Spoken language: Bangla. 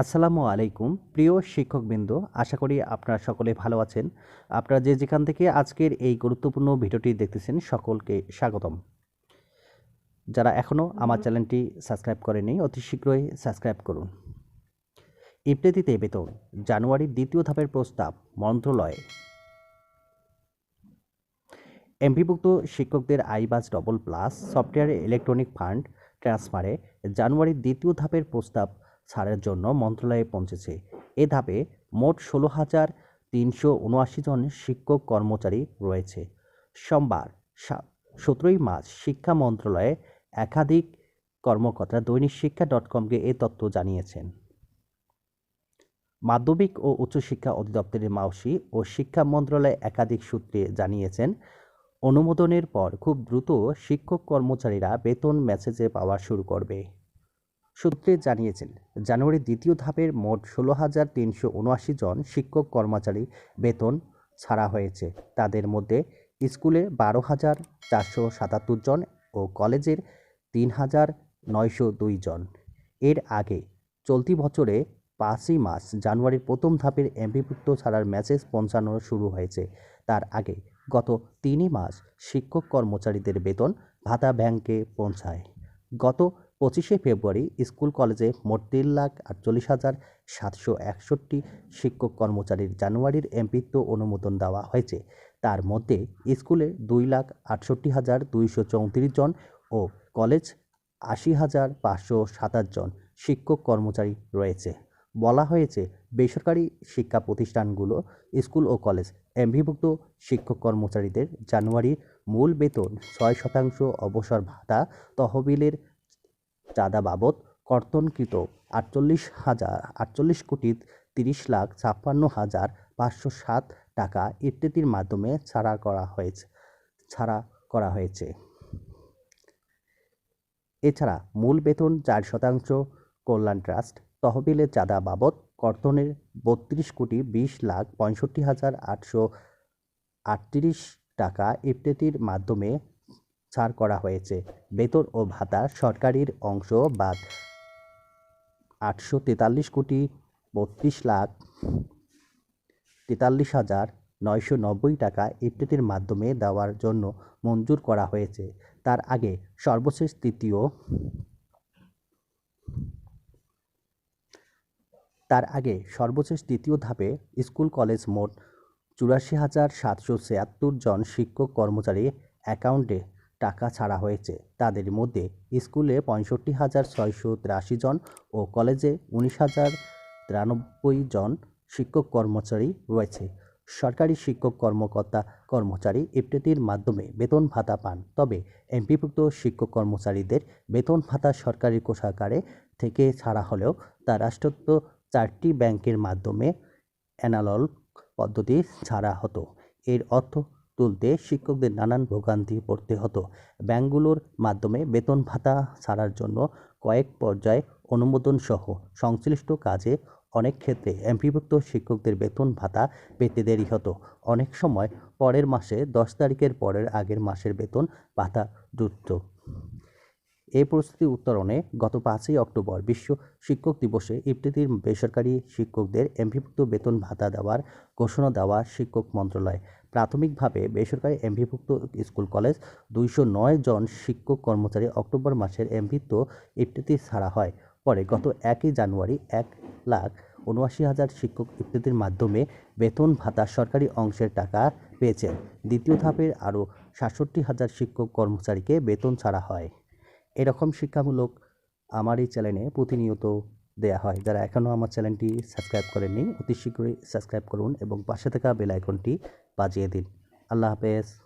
আসসালামু আলাইকুম। প্রিয় শিক্ষকবৃন্দ, আশা করি আপনারা সকলে ভালো আছেন। আপনারা যে যেখান থেকে আজকের এই গুরুত্বপূর্ণ ভিডিওটি দেখতেছেন, সকলকে স্বাগতম। যারা এখনও আমার চ্যানেলটি সাবস্ক্রাইব করেনি অতি শীঘ্রই সাবস্ক্রাইব করুন। ইবতেদিতে বেতন, জানুয়ারির দ্বিতীয় ধাপের প্রস্তাব, মন্ত্রণালয়ে। এমপিভুক্ত শিক্ষকদের iBAS double plus, software electronic fund ট্রান্সফারে, জানুয়ারির দ্বিতীয় ধাপের প্রস্তাব ছাড়ের জন্য মন্ত্রণালয়ে পৌঁছেছে। এ ধাপে মোট ষোলো হাজার তিনশো উনআশি জন শিক্ষক কর্মচারী রয়েছে। সোমবার সতেরোই মার্চ শিক্ষা মন্ত্রণালয়ে একাধিক কর্মকর্তা দৈনিক শিক্ষা ডট কমকে এ তথ্য জানিয়েছেন। মাধ্যমিক ও উচ্চশিক্ষা অধিদপ্তরের মাওসি ও শিক্ষা মন্ত্রণালয় একাধিক সূত্রে জানিয়েছেন, অনুমোদনের পর খুব দ্রুত শিক্ষক কর্মচারীরা বেতন মেসেজে পাওয়া শুরু করবে। সূত্রে জানিয়েছেন, জানুয়ারির দ্বিতীয় ধাপের মোট ষোলো হাজার তিনশো উনআশি জন শিক্ষক কর্মচারী বেতন ছাড়া হয়েছে। তাদের মধ্যে স্কুলে বারো হাজার চারশো সাতাত্তর জন ও কলেজের তিন হাজার নয়শো দুই জন। এর আগে চলতি বছরে পাঁচই মাস জানুয়ারির প্রথম ধাপের এমপিভুক্ত ছাড়ার মেসেজ পৌঁছানো শুরু হয়েছে। তার আগে গত তিনই মাস শিক্ষক কর্মচারীদের বেতন ভাতা ব্যাংকে পৌঁছায়। গত পঁচিশে ফেব্রুয়ারি স্কুল কলেজে মোট তিন লাখ আটচল্লিশ হাজার সাতশো একষট্টি শিক্ষক কর্মচারীর জানুয়ারির এমপিত্ব অনুমোদন দেওয়া হয়েছে। তার মধ্যে স্কুলে দুই লাখ আটষট্টি হাজার দুইশো চৌত্রিশ জন ও কলেজ আশি হাজার পাঁচশো সাতাশ জন শিক্ষক কর্মচারী রয়েছে। বলা হয়েছে, বেসরকারি শিক্ষা প্রতিষ্ঠানগুলো স্কুল ও কলেজ এমভিভুক্ত শিক্ষক কর্মচারীদের জানুয়ারির মূল বেতন ছয় শতাংশ অবসর ভাতা তহবিলের চাঁদা বাবদ কর্তনকৃত আটচল্লিশ হাজার, আটচল্লিশ কোটি তিরিশ লাখ ছাপ্পান্ন হাজার পাঁচশো সাত টাকা ইত্যাদির মাধ্যমে ছাড়া করা হয়েছে, ছাড়া করা হয়েছে। এছাড়া মূল বেতন চার শতাংশ কল্যাণ ট্রাস্ট তহবিলের চাঁদা বাবদ কর্তনের বত্রিশ কোটি বিশ লাখ পঁয়ষট্টি হাজার আটশো আটত্রিশ টাকা ইত্যাদির মাধ্যমে ছাড় করা হয়েছে। বেতন ও ভাতা সরকারির অংশ বাদ। আটশো তেতাল্লিশ কোটি বত্রিশ লাখ তেতাল্লিশ হাজার নয়শো নব্বই টাকা ইত্যাদির মাধ্যমে দেওয়ার জন্য মঞ্জুর করা হয়েছে। তার আগে সর্বশেষ তৃতীয় তার আগে সর্বশেষ তৃতীয় ধাপে স্কুল কলেজ মোট চুরাশি হাজার সাতশো ছিয়াত্তর জন শিক্ষক কর্মচারী অ্যাকাউন্টে টাকা ছাড়া হয়েছে। তাদের মধ্যে স্কুলে পঁয়ষট্টি হাজার ছয়শো তিরাশি জন ও কলেজে উনিশ হাজার তিরানব্বই জন শিক্ষক কর্মচারী রয়েছে। সরকারি শিক্ষক কর্মকর্তা কর্মচারী ইফতেটির মাধ্যমে বেতন ভাতা পান। তবে এমপিভুক্ত শিক্ষক কর্মচারীদের বেতন ভাতা সরকারি কোষাগারে থেকে ছাড়া হলেও তা রাষ্ট্রত্ব চারটি ব্যাংকের মাধ্যমে অ্যানালল পদ্ধতি ছাড়া হতো। এর অর্থ তুলতে শিক্ষকদের নানান ভোগান্তি পড়তে হতো। ব্যাংকগুলোর মাধ্যমে বেতন ভাতা ছাড়ার জন্য কয়েক পর্যায়ে অনুমোদন সহ সংশ্লিষ্ট কাজে অনেক ক্ষেত্রে এমপিভুক্ত শিক্ষকদের বেতন ভাতা পেতে দেরি হতো। অনেক সময় পরের মাসে দশ তারিখের পরের আগের মাসের বেতন ভাতা জুটত এই পরিস্থিতি উত্তরণে গত পাঁচই অক্টোবর বিশ্ব শিক্ষক দিবসে ইফতিতির বেসরকারি শিক্ষকদের এমপিভুক্ত বেতন ভাতা দেওয়ার ঘোষণা দেওয়া শিক্ষক মন্ত্রণালয়। প্রাথমিকভাবে বেসরকারি এমভিভুক্ত স্কুল কলেজ দুইশো নয় জন শিক্ষক কর্মচারী অক্টোবর মাসের এমপিত্ব ইফতিতি ছাড়া হয়। পরে গত একই জানুয়ারি এক লাখ উনআশি হাজার শিক্ষক ইফতিতির মাধ্যমে বেতন ভাতা সরকারি অংশের টাকা পেয়েছেন। দ্বিতীয় ধাপের আরও সাতষট্টি হাজার শিক্ষক কর্মচারীকে বেতন ছাড়া হয়। এরকম শিক্ষামূলক আমার এই চ্যানেলে প্রতিনিয়ত দেয়া হয়। যারা এখনও আমার চ্যানেলটি সাবস্ক্রাইব করেননি, অতি শীঘ্রই সাবস্ক্রাইব করুন এবং পাশে থাকা বেল আইকনটি বাজিয়ে দিন। আল্লাহ হাফেজ।